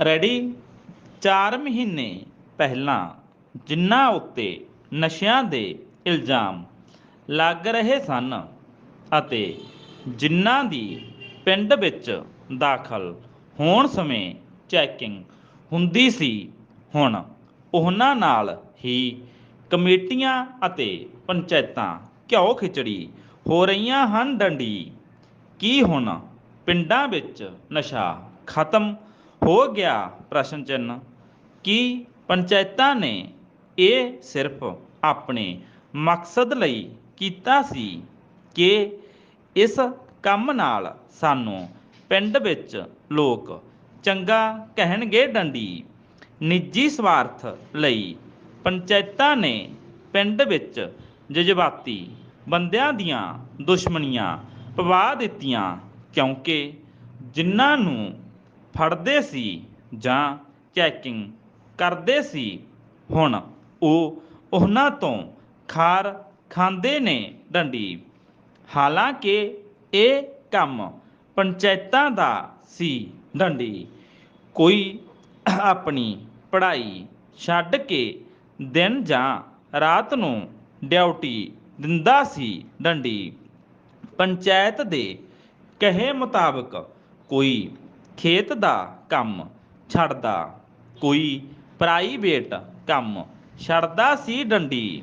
Ready? 4 ਮਹੀਨੇ ਪਹਿਲਾਂ ਜਿਨ੍ਹਾਂ ਉੱਤੇ ਨਸ਼ਿਆਂ ਦੇ ਇਲਜ਼ਾਮ ਲੱਗ ਰਹੇ ਸਨ ਅਤੇ ਜਿਨ੍ਹਾਂ ਦੀ ਪਿੰਡ ਵਿੱਚ ਦਾਖਲ ਹੋਣ ਸਮੇਂ ਚੈਕਿੰਗ ਹੁੰਦੀ ਸੀ, ਹੁਣ ਉਹਨਾਂ ਨਾਲ ਹੀ ਕਮੇਟੀਆਂ ਅਤੇ ਪੰਚਾਇਤਾਂ ਘਿਓ ਖਿਚੜੀ ਹੋ ਰਹੀਆਂ ਹਨ ਡੰਡੀ। ਕੀ ਹੁਣ ਪਿੰਡਾਂ ਵਿੱਚ ਨਸ਼ਾ ਖਤਮ ਹੋ ਗਿਆ ਪ੍ਰਸ਼ਨ ਚਿੰਨ੍ਹ, ਕੀ ਪੰਚਾਇਤਾਂ ਨੇ ਇਹ ਸਿਰਫ ਆਪਣੇ ਮਕਸਦ ਲਈ ਕੀਤਾ ਸੀ ਕਿ ਇਸ ਕੰਮ ਨਾਲ ਸਾਨੂੰ ਪਿੰਡ ਵਿੱਚ ਲੋਕ ਚੰਗਾ ਕਹਿਣਗੇ ਡੰਡੀ। ਨਿੱਜੀ ਸਵਾਰਥ ਲਈ ਪੰਚਾਇਤਾਂ ਨੇ ਪਿੰਡ ਵਿੱਚ ਜਜ਼ਬਾਤੀ ਬੰਦਿਆਂ ਦੀਆਂ ਦੁਸ਼ਮਣੀਆਂ ਪਵਾ ਦਿੱਤੀਆਂ, ਕਿਉਂਕਿ ਜਿਨ੍ਹਾਂ ਨੂੰ ਫੜਦੇ ਸੀ ਜਾਂ ਚੈਕਿੰਗ ਕਰਦੇ ਸੀ, ਹੁਣ ਉਹ ਉਹਨਾਂ ਤੋਂ ਖਾਰ ਖਾਂਦੇ ਨੇ ਡੰਡੀ। ਹਾਲਾਂਕਿ ਇਹ ਕੰਮ ਪੰਚਾਇਤਾਂ ਦਾ ਸੀ ਡੰਡੀ। ਕੋਈ ਆਪਣੀ ਪੜ੍ਹਾਈ ਛੱਡ ਕੇ ਦਿਨ ਜਾਂ ਰਾਤ ਨੂੰ ਡਿਊਟੀ ਦਿੰਦਾ ਸੀ ਡੰਡੀ। ਪੰਚਾਇਤ ਦੇ ਕਹੇ ਮੁਤਾਬਕ ਕੋਈ ਖੇਤ ਦਾ ਕੰਮ ਛੱਡਦਾ, ਕੋਈ ਪ੍ਰਾਈਵੇਟ ਕੰਮ ਛੱਡਦਾ ਸੀ ਡੰਡੀ।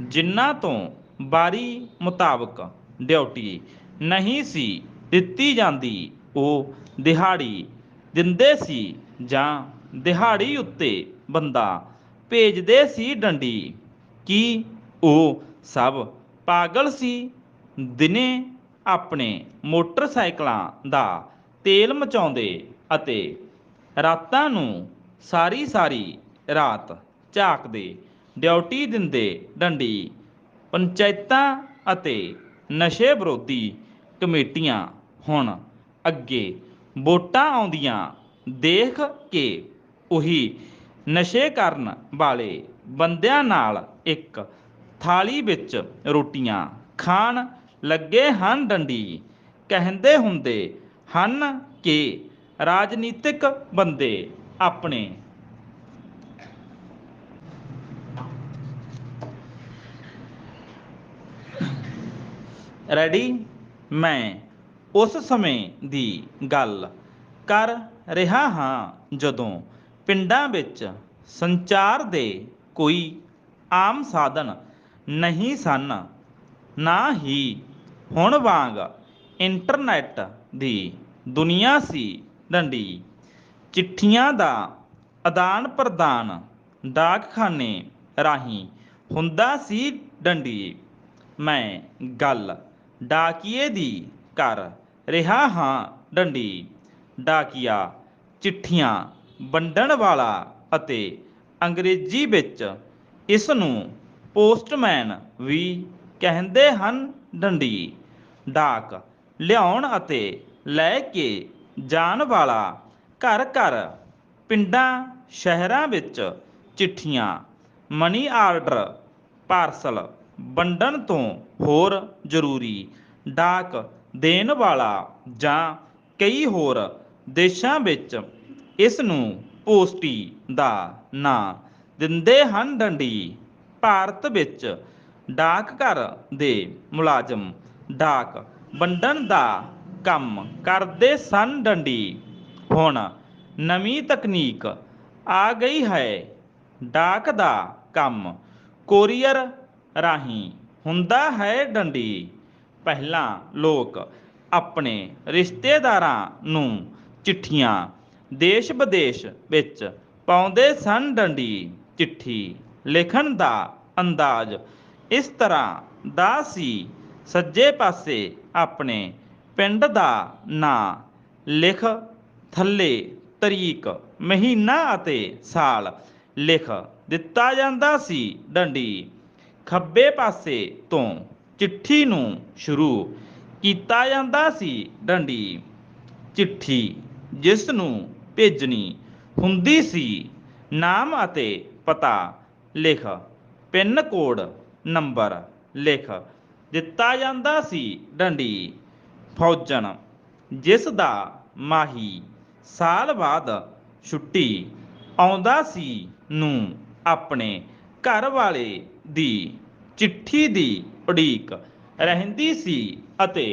ਜਿਨ੍ਹਾਂ ਤੋਂ ਬਾਰੀ ਮੁਤਾਬਕ ਡਿਊਟੀ ਨਹੀਂ ਸੀ ਦਿੱਤੀ ਜਾਂਦੀ, ਉਹ ਦਿਹਾੜੀ ਦਿੰਦੇ ਸੀ ਜਾਂ ਦਿਹਾੜੀ ਉੱਤੇ ਬੰਦਾ ਭੇਜਦੇ ਸੀ ਡੰਡੀ। ਕੀ ਉਹ ਸਭ ਪਾਗਲ ਸੀ? ਦਿਨੇ ਆਪਣੇ ਮੋਟਰਸਾਈਕਲਾਂ ਦਾ ਤੇਲ ਮਚਾਉਂਦੇ ਅਤੇ ਰਾਤਾਂ ਨੂੰ ਸਾਰੀ ਸਾਰੀ ਰਾਤ ਝਾਕਦੇ, ਡਿਊਟੀ ਦਿੰਦੇ ਡੰਡੀ, ਪੰਚਾਇਤਾਂ ਅਤੇ ਨਸ਼ੇ ਵਿਰੋਧੀ ਕਮੇਟੀਆਂ ਹੁਣ ਅੱਗੇ ਵੋਟਾਂ ਆਉਂਦੀਆਂ ਦੇਖ ਕੇ ਉਹੀ ਨਸ਼ੇ ਕਰਨ ਵਾਲੇ ਬੰਦਿਆਂ ਨਾਲ ਇੱਕ ਥਾਲੀ ਵਿੱਚ ਰੋਟੀਆਂ ਖਾਣ ਲੱਗੇ ਹਨ ਡੰਡੀ, ਕਹਿੰਦੇ ਹੁੰਦੇ ਹਨ ਕਿ ਰਾਜਨੀਤਿਕ ਬੰਦੇ ਆਪਣੇ ਰੈਡੀ ਮੈਂ ਉਸ ਸਮੇਂ ਦੀ ਗੱਲ ਕਰ ਰਿਹਾ ਹਾਂ ਜਦੋਂ ਪਿੰਡਾਂ ਵਿੱਚ ਸੰਚਾਰ ਦੇ ਕੋਈ ਆਮ ਸਾਧਨ ਨਹੀਂ ਸਨ, ਨਾ ਹੀ ਹੁਣ ਵਾਂਗ ਇੰਟਰਨੈਟ ਦੀ ਦੁਨੀਆ ਸੀ ਡੰਡੀ। ਚਿੱਠੀਆਂ ਦਾ ਆਦਾਨ ਪ੍ਰਦਾਨ ਡਾਕਖਾਨੇ ਰਾਹੀਂ ਹੁੰਦਾ ਸੀ ਡੰਡੀ। ਮੈਂ ਗੱਲ ਡਾਕੀਏ ਦੀ ਕਰ ਰਿਹਾ ਹਾਂ ਡੰਡੀ। ਡਾਕੀਆ ਚਿੱਠੀਆਂ ਵੰਡਣ ਵਾਲਾ ਅਤੇ ਅੰਗਰੇਜ਼ੀ ਵਿੱਚ ਇਸ ਨੂੰ ਪੋਸਟਮੈਨ ਵੀ ਕਹਿੰਦੇ ਹਨ ਡੰਡੀ। ਡਾਕ ਲਿਆਉਣ ਅਤੇ ਲੈ ਕੇ ਜਾਣ ਵਾਲਾ ਘਰ ਘਰ ਪਿੰਡਾਂ ਸ਼ਹਿਰਾਂ ਵਿੱਚ ਚਿੱਠੀਆਂ ਮਨੀ ਆਰਡਰ ਪਾਰਸਲ ਵੰਡਣ ਤੋਂ ਹੋਰ ਜ਼ਰੂਰੀ ਡਾਕ ਦੇਣ ਵਾਲਾ ਜਾਂ ਕਈ ਹੋਰ ਦੇਸ਼ਾਂ ਵਿੱਚ ਇਸ ਨੂੰ ਪੋਸਟੀ ਦਾ ਨਾਂ ਦਿੰਦੇ ਹਨ ਡੰਡੀ। ਭਾਰਤ ਵਿੱਚ ਡਾਕਘਰ ਦੇ ਮੁਲਾਜ਼ਮ ਡਾਕ ਵੰਡਣ ਦਾ ਕੰਮ ਕਰਦੇ ਸਨ ਡੰਡੀ। ਹੁਣ ਨਵੀਂ ਤਕਨੀਕ ਆ ਗਈ ਹੈ। ਡਾਕ ਦਾ ਕੰਮ ਕੋਰੀਅਰ ਰਾਹੀਂ ਹੁੰਦਾ ਹੈ ਡੰਡੀ। ਪਹਿਲਾਂ ਲੋਕ ਆਪਣੇ ਰਿਸ਼ਤੇਦਾਰਾਂ ਨੂੰ ਚਿੱਠੀਆਂ ਦੇਸ਼ ਵਿਦੇਸ਼ ਵਿੱਚ ਪਾਉਂਦੇ ਸਨ ਡੰਡੀ। ਚਿੱਠੀ ਲਿਖਣ ਦਾ ਅੰਦਾਜ਼ ਇਸ ਤਰ੍ਹਾਂ ਦਾ ਸੀ, ਸੱਜੇ ਪਾਸੇ ਆਪਣੇ ਪਿੰਡ ਦਾ ਨਾਂ ਲਿਖ, ਥੱਲੇ ਤਰੀਕ, ਮਹੀਨਾ ਅਤੇ ਸਾਲ ਲਿਖ ਦਿੱਤਾ ਜਾਂਦਾ ਸੀ। ਡੰਡੀ ਖੱਬੇ ਪਾਸੇ ਤੋਂ ਚਿੱਠੀ ਨੂੰ ਸ਼ੁਰੂ ਕੀਤਾ ਜਾਂਦਾ ਸੀ। ਡੰਡੀ ਚਿੱਠੀ ਜਿਸ ਨੂੰ ਭੇਜਣੀ ਹੁੰਦੀ ਸੀ, ਨਾਮ ਅਤੇ ਪਤਾ ਲਿਖ, ਪਿੰਨ ਕੋਡ ਨੰਬਰ ਲਿਖ ਦਿੱਤਾ ਜਾਂਦਾ ਸੀ। ਡੰਡੀ ਫੌਜਣ ਜਿਸ ਦਾ ਮਾਹੀ ਸਾਲ ਬਾਅਦ ਛੁੱਟੀ ਆਉਂਦਾ ਸੀ ਨੂੰ ਆਪਣੇ ਘਰ ਵਾਲੇ ਦੀ ਚਿੱਠੀ ਦੀ ਉਡੀਕ ਰਹਿੰਦੀ ਸੀ ਅਤੇ